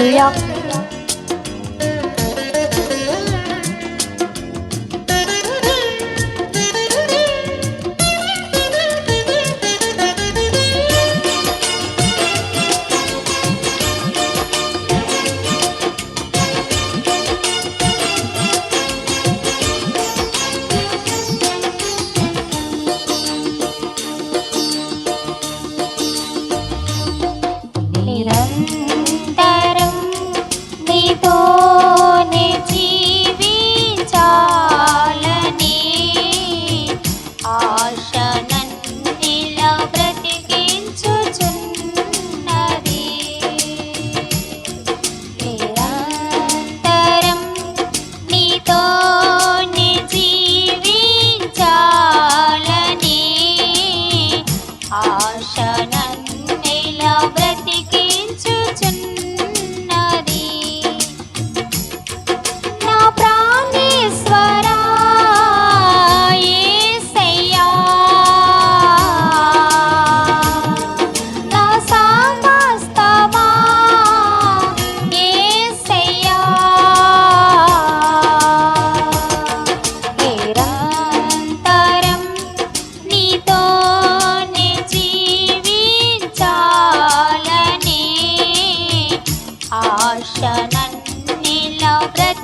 హల్లెలూయా నిరంతరం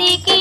బ్రతికించుచున్నది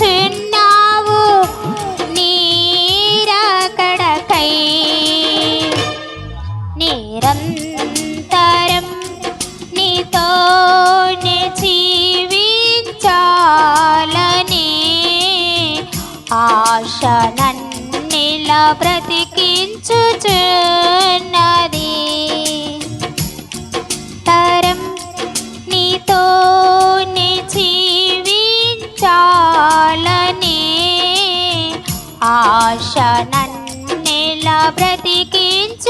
చూచుచున్నావు నీరాకడకై నిరంతరం నీతోనే జీవించాలని ఆశ నన్నిలా బ్రతికించుచున్నది. ఆశ నన్నిలా బ్రతికించుచున్నది